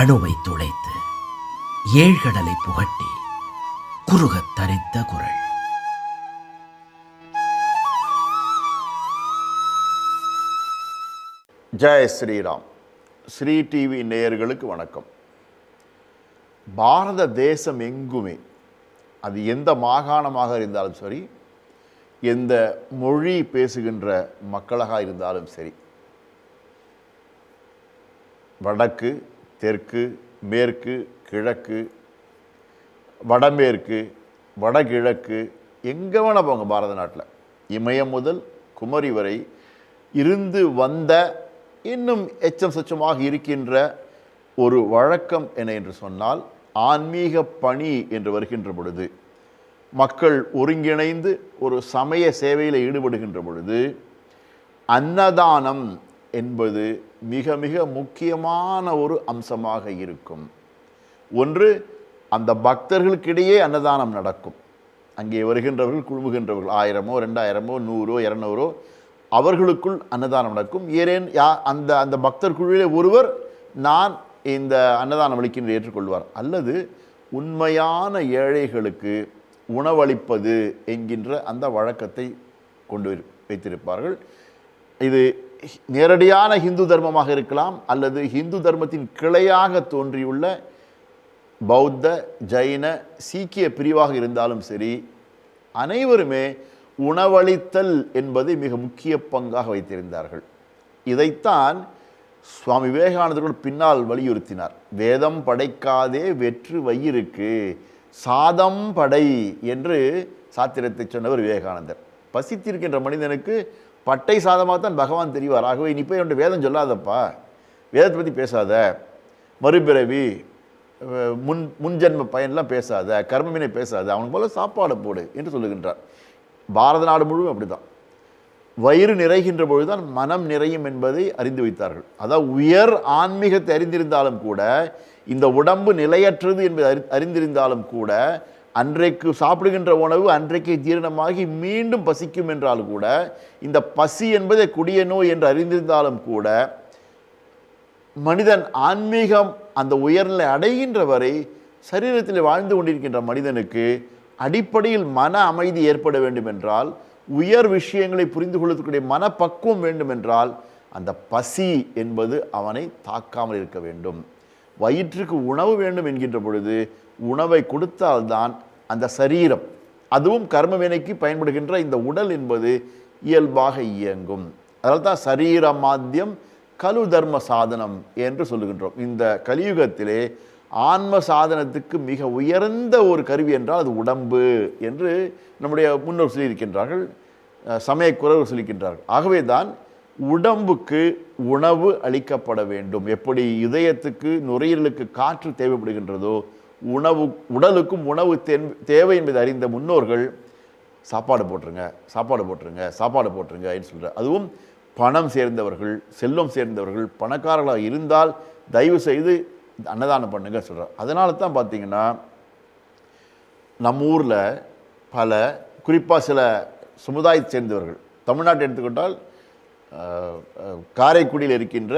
அணுவை துளைத்து ஏழ்கடலை புகட்டி குறுகத் தரித்த குரல். ஜெய ஸ்ரீராம். ஸ்ரீ டிவி நேயர்களுக்கு வணக்கம். பாரத தேசம் எங்குமே? அது எந்த மாகாணமாக இருந்தாலும் சரி எந்த மொழி பேசுகின்ற மக்களாக இருந்தாலும் சரி வடக்கு தெற்கு மேற்கு கிழக்கு வடமேற்கு வடகிழக்கு எங்கே வேணால் போங்க பாரத நாட்டில். இமயம் முதல் குமரி வரை இருந்து வந்த இன்னும் எச்சம் சொச்சமாக இருக்கின்ற ஒரு வழக்கம் என்ன என்று சொன்னால் ஆன்மீக பணி என்று வருகின்ற பொழுது மக்கள் ஒருங்கிணைந்து ஒரு சமய சேவையில் ஈடுபடுகின்ற பொழுது அன்னதானம் என்பது மிக மிக முக்கியமான ஒரு அம்சமாக இருக்கும். ஒன்று அந்த பக்தர்களுக்கிடையே அன்னதானம் நடக்கும். அங்கே வருகின்றவர்கள் குழுமுகின்றவர்கள் ஆயிரமோ ரெண்டாயிரமோ நூறோ இரநூறோ அவர்களுக்குள் அன்னதானம் நடக்கும். ஏறேன் யா அந்த அந்த பக்தர் குழுவிலே ஒருவர் நான் இந்த அன்னதானம் அளிக்கின்ற ஏற்றுக்கொள்வார். அல்லது உண்மையான ஏழைகளுக்கு உணவளிப்பது என்கின்ற அந்த வழக்கத்தை கொண்டு வைத்திருப்பார்கள். இது நேரடியான ஹிந்து தர்மமாக இருக்கலாம் அல்லது ஹிந்து தர்மத்தின் கிளையாக தோன்றியுள்ள பௌத்த ஜைன சீக்கிய பிரிவாக இருந்தாலும் சரி அனைவருமே உணவளித்தல் என்பதை மிக முக்கிய பங்காக வைத்திருந்தார்கள். இதைத்தான் சுவாமி விவேகானந்தர்கள் பின்னால் வலியுறுத்தினார். வேதம் படைக்காதே வெற்று வயிறுக்கு சாதம் படை என்று சாத்திரத்தை சொன்னவர் விவேகானந்தர். பசித்திருக்கின்ற மனிதனுக்கு பட்டை சாதமாக தான் பகவான் தெரிவார். ஆகவே நீ போய் ஒன்று வேதம் சொல்லாதப்பா. வேதத்தை பற்றி பேசாத. மறுபிறவி முன் முன்ஜென்ம பயன்லாம் பேசாத. கர்மவினை பேசாத. அவனுக்கு போல சாப்பாடு போடு என்று சொல்லுகின்றார். பாரத நாடு முழுவதும் அப்படிதான். வயிறு நிறைகின்ற பொழுதுதான் மனம் நிறையும் என்பதை அறிந்து வைத்தார்கள். அதாவது உயர் ஆன்மீகத்தை அறிந்திருந்தாலும் கூட இந்த உடம்பு நிலையற்றது என்பதை அறி அறிந்திருந்தாலும் கூட அன்றைக்கு சாப்பிடுகின்ற உணவு அன்றைக்கு ஜீரணமாகி மீண்டும் பசிக்கும் என்றால் கூட இந்த பசி என்பதை கொடிய நோய் என்று அறிந்திருந்தாலும் கூட மனிதன் ஆன்மீகம் அந்த உயர்நிலை அடைகின்ற வரை சரீரத்தில் வாழ்ந்து கொண்டிருக்கின்ற மனிதனுக்கு அடிப்படையில் மன அமைதி ஏற்பட வேண்டும் என்றால் உயர் விஷயங்களை புரிந்து கொள்வதற்குரிய மனப்பக்குவம் வேண்டும் என்றால் அந்த பசி என்பது அவனை தாக்காமல் இருக்க வேண்டும். வயிற்றுக்கு உணவு வேண்டும் என்கின்ற பொழுது உணவை கொடுத்தால்தான் அந்த சரீரம் அதுவும் கர்மவினைக்கு பயன்படுகின்ற இந்த உடல் என்பது இயல்பாக இயங்கும். அதனால் தான் சரீர மாத்தியம் கலு தர்ம சாதனம் என்று சொல்லுகின்றோம். இந்த கலியுகத்திலே ஆன்ம சாதனத்துக்கு மிக உயர்ந்த ஒரு கருவி என்றால் அது உடம்பு என்று நம்முடைய முன்னோர் சொல்லியிருக்கின்றார்கள். சமயக்குறவர் சொல்லியிருக்கின்றார்கள். ஆகவே தான் உடம்புக்கு உணவு அளிக்கப்பட வேண்டும். எப்படி இதயத்துக்கு நுரையீரலுக்கு காற்று தேவைப்படுகின்றதோ உணவு உடலுக்கும் உணவு தென்- தேவை என்பதை அறிந்த முன்னோர்கள் சாப்பாடு போட்டுருங்க சாப்பாடு போட்டுருங்க சாப்பாடு போட்டுருங்க அப்படின்னு சொல்கிறார் அதுவும் பணம் சேர்ந்தவர்கள் செல்வம் சேர்ந்தவர்கள் பணக்காரர்களாக இருந்தால் தயவு செய்து அன்னதானம் பண்ணுங்க சொல்கிறார் அதனால தான் பார்த்தீங்கன்னா நம்ம ஊரில் பல குறிப்பாக சில சமுதாயத்தை சேர்ந்தவர்கள் தமிழ்நாட்டை எடுத்துக்கிட்டால் காரைக்குடியில் இருக்கின்ற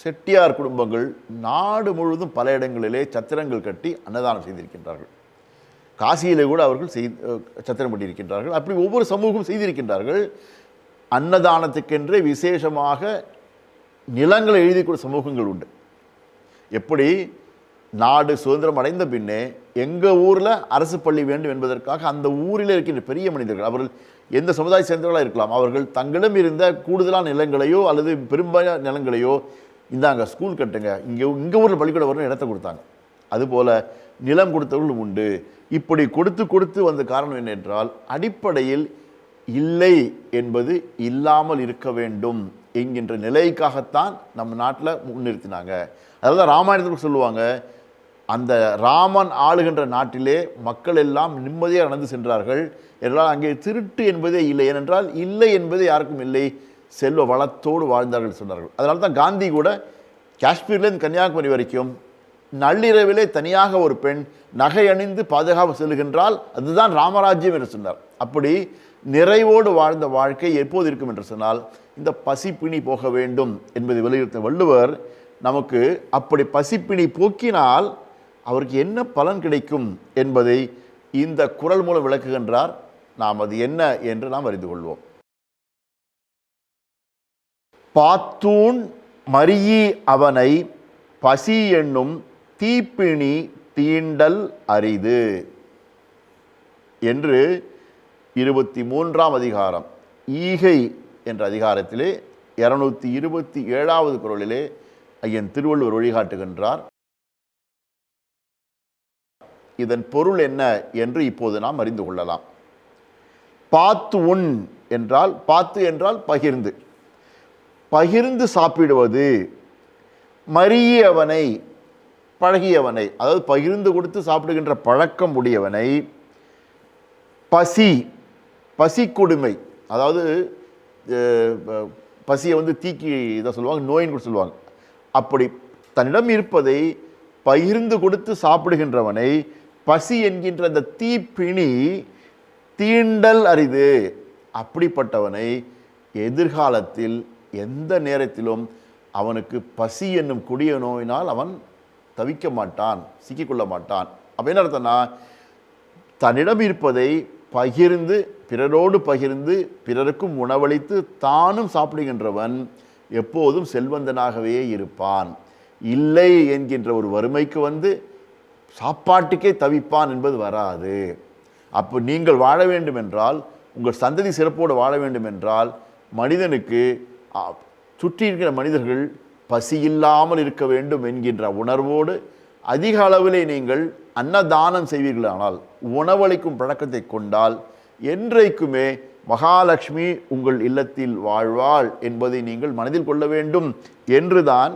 செட்டியார் குடும்பங்கள் நாடு முழுவதும் பல இடங்களிலே சத்திரங்கள் கட்டி அன்னதானம் செய்திருக்கின்றார்கள். காசியிலே கூட அவர்கள் செய் சத்திரம் பண்ணியிருக்கின்றார்கள். அப்படி ஒவ்வொரு சமூகம் செய்திருக்கின்றார்கள். அன்னதானத்துக்கென்றே விசேஷமாக நிலங்களை எழுதி கூட சமூகங்கள் உண்டு. எப்படி? நாடு சுதந்திரம் அடைந்த பின்னே எங்கள் ஊரில் அரசு பள்ளி வேண்டும் என்பதற்காக அந்த ஊரில் இருக்கின்ற பெரிய மனிதர்கள் அவர்கள் எந்த சமுதாய சேர்ந்தவர்களாக இருக்கலாம். அவர்கள் தங்களிடம் இருந்த கூடுதலான நிலங்களையோ அல்லது பெரும்பாலான நிலங்களையோ இந்தாங்க ஸ்கூல் கட்டுங்க. இங்கே இங்கே ஊரில் பள்ளிக்கூடம் வரணும் இடத்த கொடுத்தாங்க. அதுபோல் நிலம் கொடுத்தவர்களும் உண்டு. இப்படி கொடுத்து கொடுத்து வந்த காரணம் என்ன என்றால் அடிப்படையில் இல்லை என்பது இல்லாமல் இருக்க வேண்டும் என்கின்ற நிலைக்காகத்தான் நம்ம நாட்டில் முன்னிறுத்தினாங்க. அதாவது ராமாயணத்தில் சொல்லுவாங்க அந்த ராமன் ஆளுகின்ற நாட்டிலே மக்கள் எல்லாம் நிம்மதியாக நடந்து சென்றார்கள். என்றால் அங்கே திருட்டு என்பதே இல்லை. ஏனென்றால் இல்லை என்பதே யாருக்கும் இல்லை. செல்வ வளத்தோடு வாழ்ந்தார்கள் சொன்னார்கள். அதனால தான் காந்தி கூட காஷ்மீர்லேருந்து கன்னியாகுமரி வரைக்கும் நள்ளிரவிலே தனியாக ஒரு பெண் நகை அணிந்து பாதுகாப்பு செல்கின்றால் அதுதான் ராமராஜ்யம் என்று சொன்னார். அப்படி நிறைவோடு வாழ்ந்த வாழ்க்கை எப்போது இருக்கும் என்று சொன்னால் இந்த பசி பிணி போக வேண்டும் என்பதை வலியுறுத்த வள்ளுவர் நமக்கு அப்படி பசிப்பினி போக்கினால் அவருக்கு என்ன பலன் கிடைக்கும் என்பதை இந்த குரல் மூலம் விளக்குகின்றார். நாம் அது என்ன என்று நாம் அறிந்து கொள்வோம். பாத்தூன் மரியி அவனை பசி என்னும் தீப்பிணி தீண்டல் அரிது என்று இருபத்தி மூன்றாம் அதிகாரம் ஈகை என்ற அதிகாரத்திலே இருநூத்தி இருபத்தி ஏழாவது குரலிலே ஐயன் திருவள்ளுவர் வழிகாட்டுகின்றார். இதன் பொருள் என்ன என்று இப்போது நாம் அறிந்து கொள்ளலாம். பாத்து உண் என்றால் பாத்து என்றால் பகிர்ந்து. பகிர்ந்து சாப்பிடுவது மறியவனை பழகியவனை அதாவது பகிர்ந்து கொடுத்து சாப்பிடுகின்ற பழக்கம் உடையவனை பசி பசி கொடுமை அதாவது பசியை வந்து தீக்கி இதை சொல்லுவாங்க நோயின் கூட சொல்லுவாங்க. அப்படி தன்னிடம் இருப்பதை பகிர்ந்து கொடுத்து சாப்பிடுகின்றவனை பசி என்கின்ற அந்த தீப்பிணி தீண்டல் அரிது. அப்படிப்பட்டவனை எதிர்காலத்தில் எந்த நேரத்திலும் அவனுக்கு பசி என்னும் கொடிய நோயினால் அவன் தவிக்க மாட்டான் சிக்கிக்கொள்ள மாட்டான். அப்ப என்ன அர்த்தம்னா தன்னிடம் இருப்பதை பகிர்ந்து பிறரோடு பகிர்ந்து பிறருக்கும் உணவளித்து தானும் சாப்பிடுகின்றவன் எப்போதும் செல்வந்தனாகவே இருப்பான். இல்லை என்கின்ற ஒரு வறுமைக்கு வந்து சாப்பாட்டுக்கே தவிப்பான் என்பது வராது. அப்போ நீங்கள் வாழ வேண்டும் என்றால் உங்கள் சந்ததி சிறப்போடு வாழ வேண்டும் என்றால் மனிதனுக்கு சுற்றி இருக்கிற மனிதர்கள் பசி இல்லாமல் இருக்க வேண்டும் என்கின்ற உணர்வோடு அதிக அளவிலே நீங்கள் அன்னதானம் செய்வீர்களானால் உணவளிக்கும் பழக்கத்தை கொண்டால் என்றைக்குமே மகாலட்சுமி உங்கள் இல்லத்தில் வாழ்வாள் என்பதை நீங்கள் மனதில் கொள்ள வேண்டும் என்றுதான்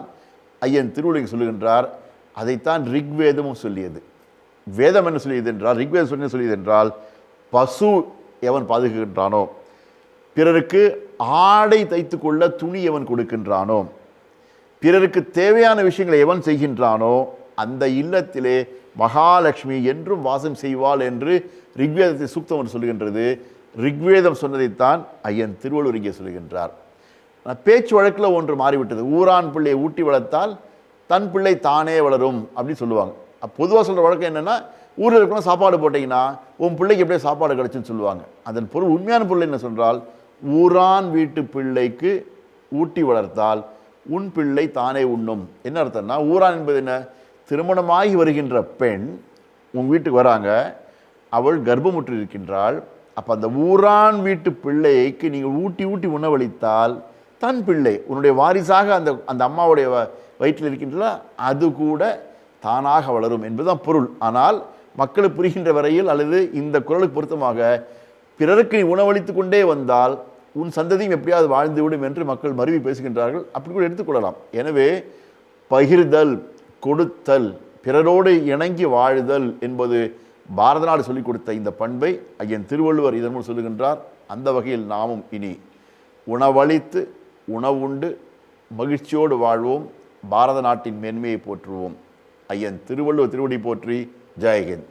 ஐயன் திருவுலகை சொல்லுகின்றார். அதைத்தான் ரிக்வேதமும் சொல்லியது. வேதம் என்ன சொல்லியது என்றால் ரிக்வேதம் என்ன சொல்லியது என்றால் பசு எவன் பாதுகாக்கின்றானோ பிறருக்கு ஆடை தைத்து கொள்ள துணி எவன் கொடுக்கின்றானோ பிறருக்கு தேவையான விஷயங்களை எவன் செய்கின்றானோ அந்த இல்லத்திலே மகாலட்சுமி என்றும் வாசம் செய்வாள் என்று ரிக்வேதத்தை சூக்தம் சொல்கின்றது. ரிக்வேதம் சொன்னதைத்தான் ஐயன் திருவள்ளுவர் இங்கே சொல்கின்றார் பேச்சு வழக்கில் ஒன்று மாறிவிட்டது. ஊரான் பிள்ளையை ஊட்டி வளர்த்தால் தன் பிள்ளை தானே வளரும் அப்படின்னு சொல்லுவாங்க. பொதுவாக சொல்கிற வழக்கம் என்னென்னா ஊரில் இருக்கணும் சாப்பாடு போட்டிங்கன்னா உன் பிள்ளைக்கு எப்படியே சாப்பாடு கிடச்சுன்னு சொல்லுவாங்க. அதன் பொருள் உண்மையான பொருள் என்ன சொல்கிறால் ஊரான் வீட்டு பிள்ளைக்கு ஊட்டி வளர்த்தால் உன் பிள்ளை தானே உண்ணும். என்ன அர்த்தம்னா ஊரான் என்பது என்ன? திருமணமாகி வருகின்ற பெண் உன் வீட்டுக்கு வராங்க அவள் கர்ப்பமுற்று இருக்கின்றாள். அப்போ அந்த ஊரான் வீட்டு பிள்ளைக்கு நீங்கள் ஊட்டி ஊட்டி உணவளித்தால் தன் பிள்ளை உன்னுடைய வாரிசாக அந்த அந்த அம்மாவுடைய வ- வயிற்றில் இருக்கின்றதா? அது கூட தானாக வளரும் என்பதுதான் பொருள். ஆனால் மக்களுக்கு புரிகின்ற வரையில் அல்லது இந்த குரலுக்கு பொருத்தமாக பிறருக்கு நீ உணவளித்து கொண்டே வந்தால் உன் சந்ததியும் எப்படியாவது வாழ்ந்துவிடும் என்று மக்கள் மருவி பேசுகின்றார்கள். அப்படி கூட எடுத்துக்கொள்ளலாம் எனவே பகிர்தல் கொடுத்தல் பிறரோடு இணங்கி வாழுதல் என்பது பாரத நாடு சொல்லிக் கொடுத்த இந்த பண்பை ஐயன் திருவள்ளுவர் இதன் மூலம் சொல்லுகின்றார். அந்த வகையில் நாமும் இனி உணவளித்து உணவுண்டு மகிழ்ச்சியோடு வாழ்வோம். பாரத நாட்டின் மேன்மையை போற்றுவோம். ஐயன். திருவள்ளுவர் திருவடி போற்றி. ஜெயஹிந்த்